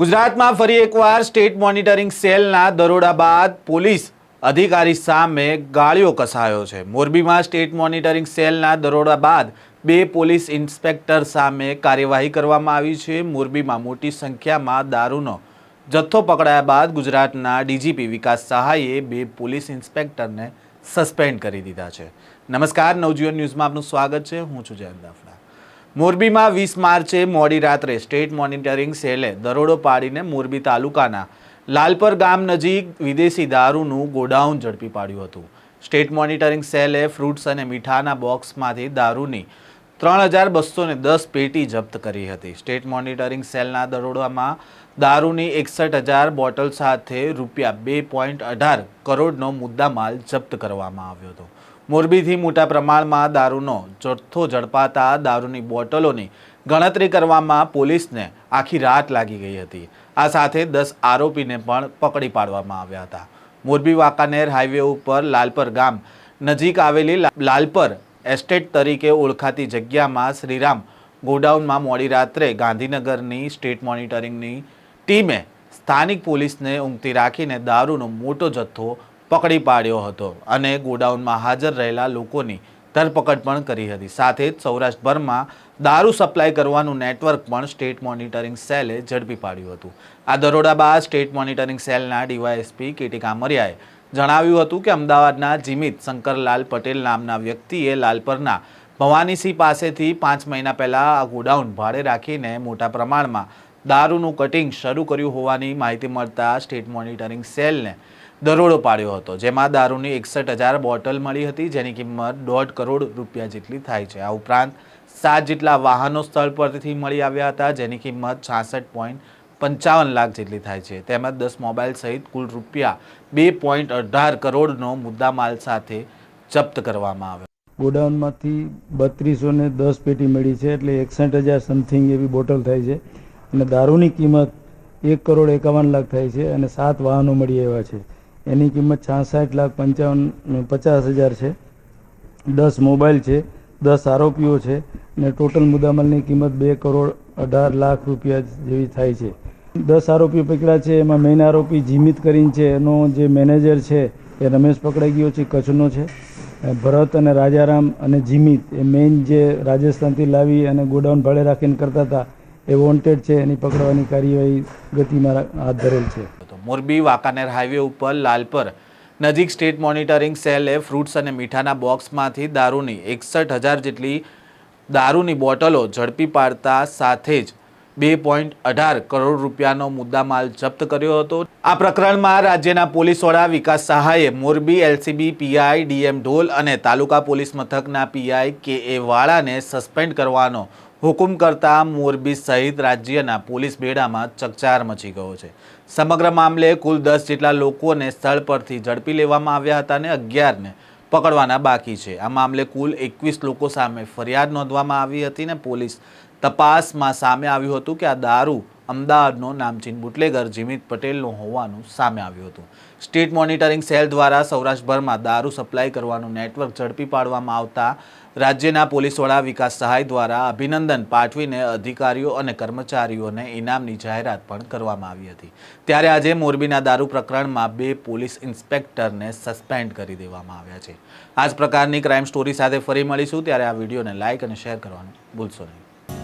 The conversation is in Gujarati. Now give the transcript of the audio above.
ગુજરાતમાં ફરી એકવાર સ્ટેટ મોનિટરિંગ સેલના દરોડા બાદ પોલીસ અધિકારી સામે ગાળીઓ કસાયો છે. મોરબીમાં સ્ટેટ મોનિટરિંગ સેલના દરોડા બાદ બે પોલીસ ઇન્સ્પેક્ટર સામે કાર્યવાહી કરવામાં આવી છે. મોરબીમાં મોટી સંખ્યામાં દારૂનો જથ્થો પકડાયા બાદ ગુજરાતના ડીજીપી વિકાસ સહાયે બે પોલીસ ઇન્સ્પેક્ટરને સસ્પેન્ડ કરી દીધા છે. નમસ્કાર, નવજીવન ન્યૂઝમાં આપનું સ્વાગત છે. હું છું જયંત દાફડા. મોરબીમાં વીસ માર્ચે મોડી રાત્રે સ્ટેટ મોનિટરિંગ સેલે દરોડો પાડીને મોરબી તાલુકાના લાલપર ગામ નજીક વિદેશી દારૂનું ગોડાઉન ઝડપી પાડ્યું હતું. સ્ટેટ મોનિટરિંગ સેલે ફ્રૂટ્સ અને મીઠાના બોક્સમાંથી દારૂની ત્રણ હજાર બસો ને દસ પેટી જપ્ત કરી હતી. સ્ટેટ મોનિટરિંગ સેલના દરોડામાં દારૂની એકસઠ હજાર બોટલ સાથે રૂપિયા બે પોઈન્ટ અઢાર કરોડનો મુદ્દામાલ જપ્ત કરવામાં આવ્યો હતો. મોરબીથી મોટા પ્રમાણમાં દારૂનો જથ્થો ઝડપાતા દારૂની બોટલોની ગણતરી કરવામાં પોલીસને આખી રાત લાગી ગઈ હતી. આ સાથે દસ આરોપીને પણ પકડી પાડવામાં આવ્યા હતા. મોરબી વાંકાનેર હાઈવે ઉપર લાલપર ગામ નજીક આવેલી લાલપર એસ્ટેટ તરીકે ઓળખાતી જગ્યામાં શ્રીરામ ગોડાઉનમાં મોડી રાત્રે ગાંધીનગરની સ્ટેટ મોનિટરિંગની ટીમે સ્થાનિક પોલીસને ઊંઘતી રાખીને દારૂનો મોટો જથ્થો પકડી પાડ્યો હતો. અને ગોડાઉનમાં હાજર રહેલા લોકોની ધરપકડ પણ કરી હતી. સાથે જ સૌરાષ્ટ્રભરમાં દારૂ સપ્લાય કરવાનું નેટવર્ક પણ સ્ટેટ મોનિટરિંગ સેલે ઝડપી પાડ્યું હતું. આ દરોડા બાદ સ્ટેટ મોનિટરિંગ સેલના ડીવાયએસપી કેટી કામરિયાએ જણાવ્યું હતું કે અમદાવાદના જીમિત શંકરલાલ પટેલ નામના વ્યક્તિએ લાલપરના ભવાનીસિંહ પાસેથી પાંચ મહિના પહેલાં આ ગોડાઉન ભાડે રાખીને મોટા પ્રમાણમાં દારૂનું કટિંગ શરૂ કર્યું હોવાની માહિતી મળતા સ્ટેટ મોનિટરિંગ સેલને દરોડો પાડ્યો હતો, જેમાં દારૂની એકસઠ હજાર બોટલ મળી હતી, જેની કિંમત દોઢ કરોડ રૂપિયા જેટલી થાય છે. આ ઉપરાંત સાત જેટલા વાહનો સ્થળ પરથી મળી આવ્યા હતા, જેની કિંમત છાસઠ પોઈન્ટ પંચાવન લાખ જેટલી થાય છે. તેમજ દસ મોબાઈલ સહિત કુલ રૂપિયા બે પોઈન્ટ અઢાર કરોડનો મુદ્દામાલ સાથે જપ્ત કરવામાં આવ્યો. ગોડાઉનમાંથી બત્રીસો ને દસ પેટી મળી છે, એટલે એકસઠ હજાર સમથિંગ એવી બોટલ થાય છે. અને દારૂની કિંમત એક કરોડ એકાવન લાખ થાય છે અને સાત વાહનો મળી આવ્યા છે. એની કિંમત છાસઠ લાખ પંચાવન પચાસ હજાર છે. દસ મોબાઈલ છે, દસ આરોપીઓ છે અને ટોટલ મુદ્દામાલની કિંમત બે કરોડ અઢાર લાખ રૂપિયા જેવી થાય છે. દસ આરોપીઓ પકડ્યા છે, એમાં મેઇન આરોપી જીમિત કરીને છે, એનો જે મેનેજર છે એ રમેશ પકડાઈ ગયો છે, કચ્છનો છે. ભરત અને રાજારામ અને જીમિત એ મેઇન જે રાજસ્થાનથી લાવી અને ગોડાઉન ભાડે રાખીને કરતા હતા, એ વોન્ટેડ છે, એની પકડવાની કાર્યવાહી ગતિમાં હાથ ધરેલ છે. મોરબી, વાંકાનેર હાઈવે ઉપર લાલપર નજીક સ્ટેટ મોનિટરિંગ સેલે ફ્રૂટ્સ અને મીઠાના બોક્સમાંથી દારૂની એકસઠ હજાર જેટલી દારૂની બોટલો ઝડપી પાડતા સાથે જ બે પોઈન્ટ અઢાર કરોડ રૂપિયાનો મુદ્દામાલ જપ્ત કર્યો હતો. આ પ્રકરણમાં રાજ્યના પોલીસ વડા Vikas સહાયે Morbi L C B, P I, D M Dhol અને તાલુકા પોલીસ મથકના પીઆઈ કે એ વાળાને સસ્પેન્ડ કરવાનો હુકુમ કરતા મોરબી સહિત રાજ્યના પોલીસ બેડામાં ચકચાર મચી ગયો છે. સમગ્ર મામલે કુલ દસ જેટલા લોકોને સ્થળ પરથી ઝડપી લેવામાં આવ્યા હતા અને અગિયારને પકડવાના બાકી છે. આ મામલે કુલ એકવીસ લોકો સામે ફરિયાદ નોંધવામાં આવી હતી ને પોલીસ તપાસમાં સામે આવ્યું હતું કે આ દારૂ અમદાવાદનો નામચીન બુટલેગર જીમિત પટેલનું હોવાનું સામે આવ્યું હતું. સ્ટેટ મોનિટરિંગ સેલ દ્વારા સૌરાષ્ટ્રભરમાં દારૂ સપ્લાય કરવાનું નેટવર્ક ઝડપી પાડવામાં આવતા રાજ્યના પોલીસ વડા વિકાસ સહાય દ્વારા અભિનંદન પાઠવીને અધિકારીઓ અને કર્મચારીઓને ઇનામની જાહેરાત પણ કરવામાં આવી હતી. ત્યારે આજે મોરબીના દારૂ પ્રકરણમાં બે પોલીસ ઇન્સ્પેક્ટરને સસ્પેન્ડ કરી દેવામાં આવ્યા છે. આ જ પ્રકારની ક્રાઇમ સ્ટોરી સાથે ફરી મળીશું. ત્યારે આ વિડીયોને લાઇક અને શેર કરવાનું ભૂલશો નહીં.